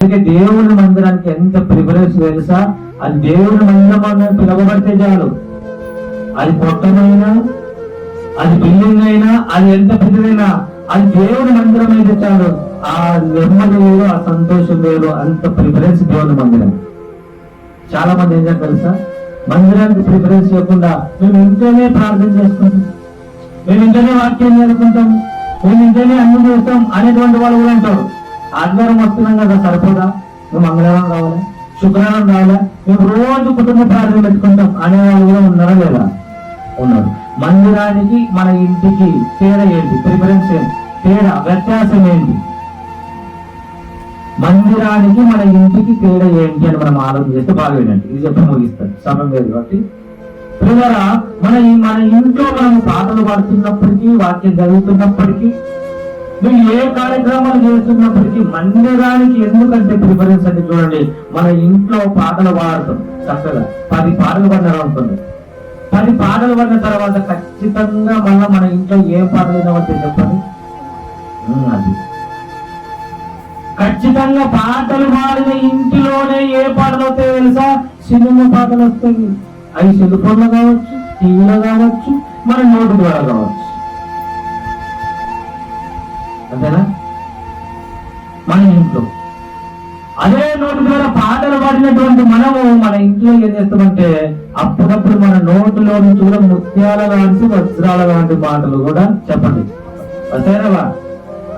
అందుకే దేవుని మందిరానికి ఎంత ప్రిఫరెన్స్ తెలుసా? అది దేవుని మందిరం పిలవబడితే చాలు. అది పొట్టనైనా అది బిల్డింగ్ అయినా అది ఎంత పెద్దదైనా అది దేవుని మందిరం అయితే చాలు. ఆ నెమ్మది వేరు ఆ సంతోషం వేరు అంత ప్రిఫరెన్స్ దేవుని మందిరం. చాలా మంది ఏం తెలుసా? మందిరానికి ప్రిఫరెన్స్ ఇవ్వకుండా మేము ఇంట్లోనే ప్రార్థన చేసుకుంటాం మేము ఇంట్లోనే వాక్యం చేసుకుంటాం మేము ఇంట్లోనే అన్ని చేస్తాం అనేటువంటి వాళ్ళు కూడా ఉంటారు. ఆదివారం వస్తున్నాం కదా సరిపోదా? మేము మంగళవారం రావాలి? శుక్రవారం రావాలా? మేము రోజు కుటుంబ ప్రార్థన పెట్టుకుంటాం. అనే వాళ్ళు కూడా ఉన్నారా లేదా? ఉన్నారు. మందిరానికి మన ఇంటికి తేడా ఏంటి? ప్రిఫరెన్స్ ఏంటి తేడా వ్యత్యాసం ఏంటి? మందిరానికి మన ఇంటికి తేడా ఏంటి అని మనం ఆలోచన చేస్తే బాగా వినండి ఇది చెప్పి ముగిస్తాను. సమయం లేదు కాబట్టి. పిల్లరా మన మన ఇంట్లో మనం పాటలు పాడుతున్నప్పటికీ వాక్యం చదువుతున్నప్పటికీ నువ్వు ఏ కార్యక్రమాలు చేస్తున్నప్పటికీ మందిరానికి ఎందుకంటే ప్రిఫరెన్స్ అని చూడండి. మన ఇంట్లో పాటలు పాడతాం చక్కగా. పది పాటలు పడ్డారు అనుకోండి పది పాటలు పడిన తర్వాత ఖచ్చితంగా మళ్ళీ మన ఇంట్లో ఏ పాటలు వినవద్దు చెప్పండి. అది. ఖచ్చితంగా పాటలు పాడిన ఇంటిలోనే ఏ పాటలు వస్తాయో తెలుసా? సినిమా పాటలు వస్తాయి. అవి సెల్ ఫోన్లో కావచ్చు టీవీలో కావచ్చు మన నోటు ద్వారా కావచ్చు. మన ఇంట్లో. అదే నోటు ద్వారా పాటలు పాడినటువంటి మనము మన ఇంట్లో ఏం చేస్తామంటే అప్పుడప్పుడు మన నోటిలో నుంచి కూడా ముత్యాల లాంటి వజ్రాల లాంటి మాటలు కూడా చెప్పండి. వస్తాయనవా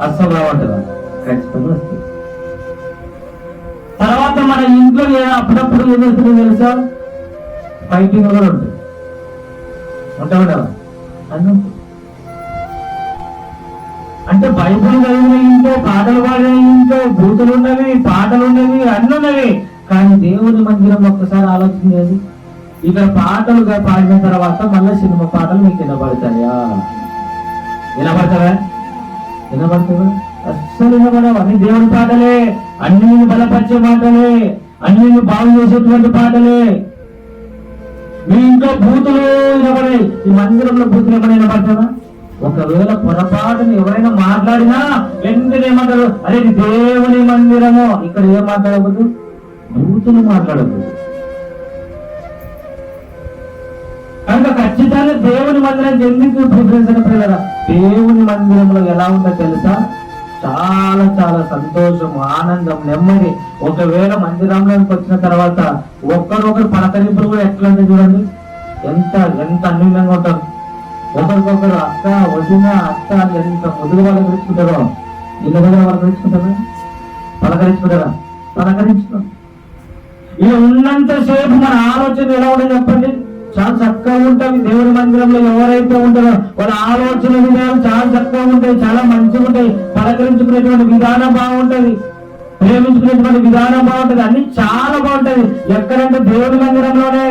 అస్సలు రావంటారా ఖచ్చితంగా వస్తుంది తర్వాత మన ఇంట్లో అప్పుడప్పుడు ఏం చేస్తుందో తెలుసా? ఫైటింగ్ కూడా ఉంటుంది. ఉంటావుడా అన్నీ అంటే బైబుల్ చదివిన ఇంట్లో పాటలు పాడిన ఇంట్లో ఉన్నవి పాటలు ఉన్నవి అన్నీ ఉన్నవి. కానీ దేవుని మందిరం ఒక్కసారి ఆలోచించేది ఇక్కడ పాటలుగా పాడిన తర్వాత మళ్ళీ సినిమా పాటలు మీకు వినబడతాయా? వినబడతావా? వినబడతావా? అస్సలు వినబడవు. అన్ని దేవుని పాటలే అన్ని నిన్ను బలపరిచే పాటలే అన్ని బాగు చేసేటువంటి పాటలే. మీ ఇంట్లో భూతులు వినబడే ఈ మందిరంలో భూతులు ఏమైనా వినబడతావా? ఒకవేళ పొరపాటును ఎవరైనా మాట్లాడినా వెంటనే ఏమంటారు? అరే దేవుని మందిరము. ఇక్కడ ఏం మాట్లాడకూడదు? దూతులు మాట్లాడకూడదు. కనుక ఖచ్చితంగా దేవుని మందిరం ఎందుకు ప్రిఫరెన్స్ అని పిల్లరా? దేవుని మందిరంలో ఎలా ఉందో తెలుసా? చాలా చాలా సంతోషం ఆనందం నెమ్మది. ఒకవేళ మందిరంలోకి వచ్చిన తర్వాత ఒక్కరొకరు పలకరింపులు కూడా ఎట్లా చూడండి? ఎంత ఎంత అన్యూన్యంగా ఉంటారు. ఒకరికొకరు అక్క వదిన అక్క అని ఎంత ముదుగు పలకరించుకుంటారో ఇళ్ళ దగ్గర పలకరించుకుంటారా పలకరించుకుంటారా? పలకరించుకో. ఇవి ఉన్నంతసేపు మన ఆలోచన ఎలా ఉండదు చెప్పండి. చాలా చక్కగా ఉంటుంది దేవుడి మందిరంలో ఎవరైతే ఉంటారో వాళ్ళ ఆలోచన విధానం చాలా చక్కగా ఉంటాయి చాలా మంచిగా ఉంటాయి. పలకరించుకునేటువంటి విధానం బాగుంటది. ప్రేమించుకునేటువంటి విధానం బాగుంటుంది. అన్ని చాలా బాగుంటది ఎక్కడంటే దేవుడి మందిరంలోనే.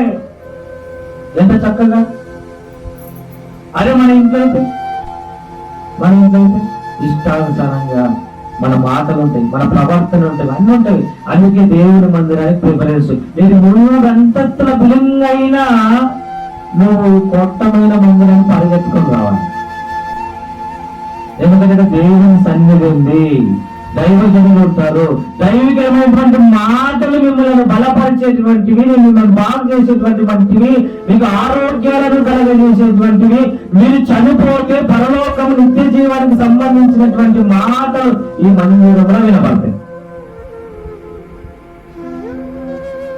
ఎంత చక్కగా? అదే మన ఇంట్లో అయితే? మన ఇంట్లో అయితే? ఇష్టానుసారంగా మన మాటలు ఉంటాయి మన ప్రవర్తన ఉంటాయి అన్నీ ఉంటాయి. అందుకే దేవుడి మందిరానికి ప్రిఫరెన్స్ నేను మూడు అంతస్తుల బిల్డింగ్ అయినా నువ్వు కొత్తమైన మందిరాన్ని పరిగెత్తుకొని రావాలి. ఎందుకంటే దేవుని సన్నిధి ఉంది. దైవజనులు ఉంటారు దైవికమైనటువంటి మాటలు మిమ్మల్ని బలపరిచేటువంటివి మిమ్మల్ని బాగు చేసేటువంటి వంటివి మీకు ఆరోగ్యాలను కలగజేసేటువంటివి మీరు చనిపోతే పరలోకం నిత్య జీవానికి సంబంధించినటువంటి మాటలు ఈ మందిరంలో వినపడతాయి.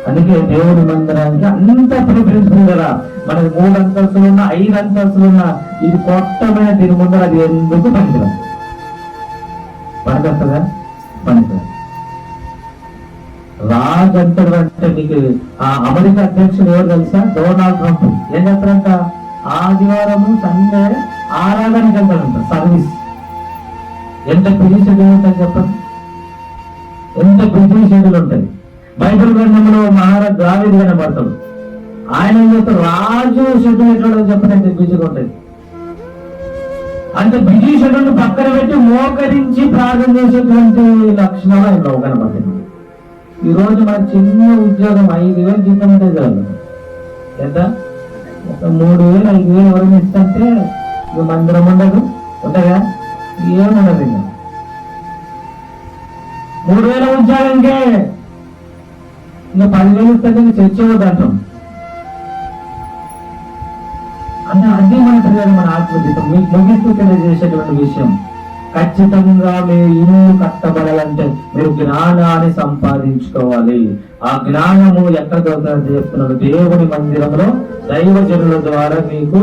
అందుకే దేవుడి మందిరానికి అంత ప్రిఫరెన్స్ ఉందరా మనకి మూడు అంతస్తులు ఉన్నా ఐదు అంతస్తులు ఉన్నా ఇది కొత్తమైన దీని ముందర అది ఎందుకు పనికిరాదు? పనికొస్తుందా? పనికొస్తుంది రాజు అంటే మీకు ఆ అమెరికా అధ్యక్షుడు ఎవరు తెలుసా? Donald Trump. ఏం చేస్తారంట? ఆదివారము సండే ఆరాధనకి వెళ్తాడంట సర్వీస్. ఎంత బిజీ షెడ్యూల్ ఉంటుంది చెప్పండి? ఎంత బిజీ షెడ్యూల్ ఉంటుంది? బైబిల్ గ్రంథంలో మహారాజ్ ద్రావిడ్ కనబడతాడు. ఆయన రాజు షెడ్యూల్ ఎట్లా చెప్పండి బిజీగా ఉంటుంది అంటే బిజీ షెడ్యూల్ పక్కన పెట్టి మోకరించి చేసేటువంటి లక్షణాలు ఆయన కనబడుతుంది ఈరోజు మన చిన్న ఉద్యోగం ఐదు వేలు జీతం ఉంటే చాలు. ఎంత? ఒక మూడు వేలు ఐదు వేలు ఎవరైనా ఇస్తుంటే ఇక మందిరం ఉండదు. ఉంటుందా ఏముండదు ఇంకా. మూడు వేల ఉంచాలి ఇంకే ఇంకా పదివేలు ఇస్తే ఇంకా చర్చ అంటాం. అంటే అది మన పిల్లలు మన ఆత్మజీతం మీకు ముగిస్తూ తెలియజేసేటువంటి విషయం. ఖచ్చితంగా మీ ఇల్లు కట్టబడాలంటే మీరు జ్ఞానాన్ని సంపాదించుకోవాలి. ఆ జ్ఞానము ఎక్కడ దొరుకుతుందని చెప్తున్నాడు దేవుని మందిరంలో దైవ జనుల ద్వారా మీకు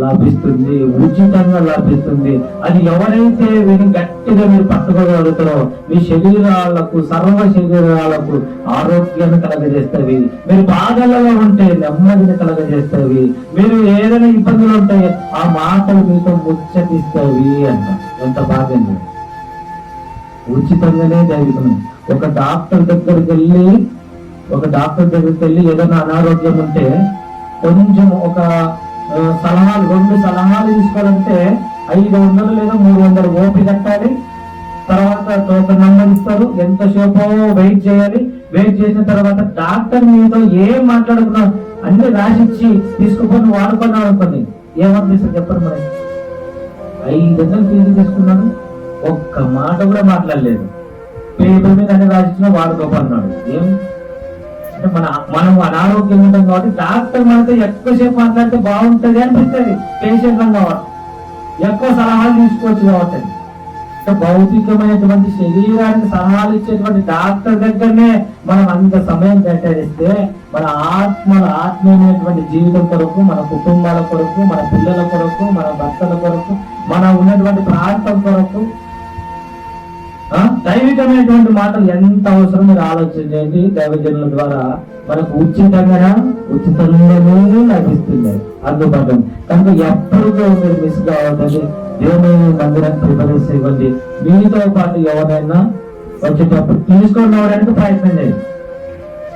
లభిస్తుంది ఉచితంగా లభిస్తుంది. అది ఎవరైతే విని గట్టిగా మీరు పట్టుకోగలుగుతారో మీ శరీరాలకు సర్వ శరీరాలకు ఆరోగ్యాన్ని కలగజేస్తవి మీరు బాధలలో ఉంటే నెమ్మదిని కలగజేస్తవి మీరు ఏదైనా ఇబ్బందులు ఉంటే ఆ మాటలు మీతో ముచ్చటిస్తవి అంట ఎంత బాగుంది ఉచితంగానే జరుగుతుంది ఒక డాక్టర్ దగ్గరికి వెళ్ళి ఒక డాక్టర్ దగ్గరికి వెళ్ళి ఏదైనా అనారోగ్యం ఉంటే కొంచెం ఒక సలహాలు రెండు సలహాలు తీసుకోవాలంటే ఐదు వందలు లేదా మూడు వందలు ఓపి కట్టాలి. తర్వాత టోకెన్ నంబర్ ఇస్తారు. ఎంతసేపు వెయిట్ చేయాలి. వెయిట్ చేసిన తర్వాత డాక్టర్ మీతో ఏం మాట్లాడుకున్నా అన్ని రాసిచ్చి తీసుకుపోయి వాడుకున్నాడు అనుకోండి. ఏమనిపిస్తుంది చెప్పండి మరి. ఐదు వందలు ఫీజు తీసుకున్నాను ఒక్క మాట కూడా మాట్లాడలేదు. పేపర్ మీద అన్ని రాసిచ్చినా వాడుకోపన్నాడు ఏం? అంటే మన మనం అనారోగ్యం ఉంటాం కాబట్టి డాక్టర్ మనతో ఎక్కువసేపు మాట్లాడితే బాగుంటది అనిపిస్తుంది. పేషెంట్ కాబట్టి ఎక్కువ సలహాలు తీసుకోవచ్చు కాబట్టి. అంటే భౌతికమైనటువంటి శరీరానికి సలహాలు ఇచ్చేటువంటి డాక్టర్ దగ్గరనే మనం అంత సమయం కేటాయిస్తే మన ఆత్మల ఆత్మీయమైనటువంటి జీవితం కొరకు మన కుటుంబాల కొరకు మన పిల్లల కొరకు మన భర్తల కొరకు మన ఉన్నటువంటి ప్రాంతం కొరకు దైవికమైనటువంటి మాటలు ఎంత అవసరం మీరు ఆలోచన చేయండి దైవజనుల ద్వారా? మనకు ఉచితంగా ఉచితంగానే లభిస్తుంది అందుబాటు కనుక ఎప్పటికో మీరు మిస్ కావద్దండి. దేవుని మందిరానికి ప్రిపరేషన్ ఇవ్వండి మీతో పాటు ఎవరైనా వచ్చేటప్పుడు తీసుకొని రావడానికి ప్రయత్నం చేయండి.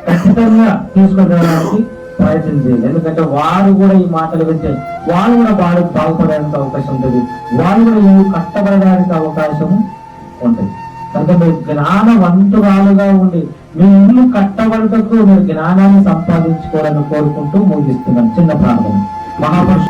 ఖచ్చితంగా తీసుకొని రావడానికి ప్రయత్నం చేయాలి ఎందుకంటే వారు కూడా ఈ మాటలు వింటే వాళ్ళు కూడా బాగు బాగుపడడానికి అవకాశం ఉంటుంది. వాళ్ళు కూడా ఇవి కష్టపడడానికి అవకాశం ఉంటుంది కనుక మీరు జ్ఞానవంతురాలుగా ఉండి మీ ఇల్లు కట్టబడటకు మీరు జ్ఞానాన్ని సంపాదించుకోవాలని కోరుకుంటూ ముగిస్తున్నాను చిన్న ప్రార్థన. మహాపురుషు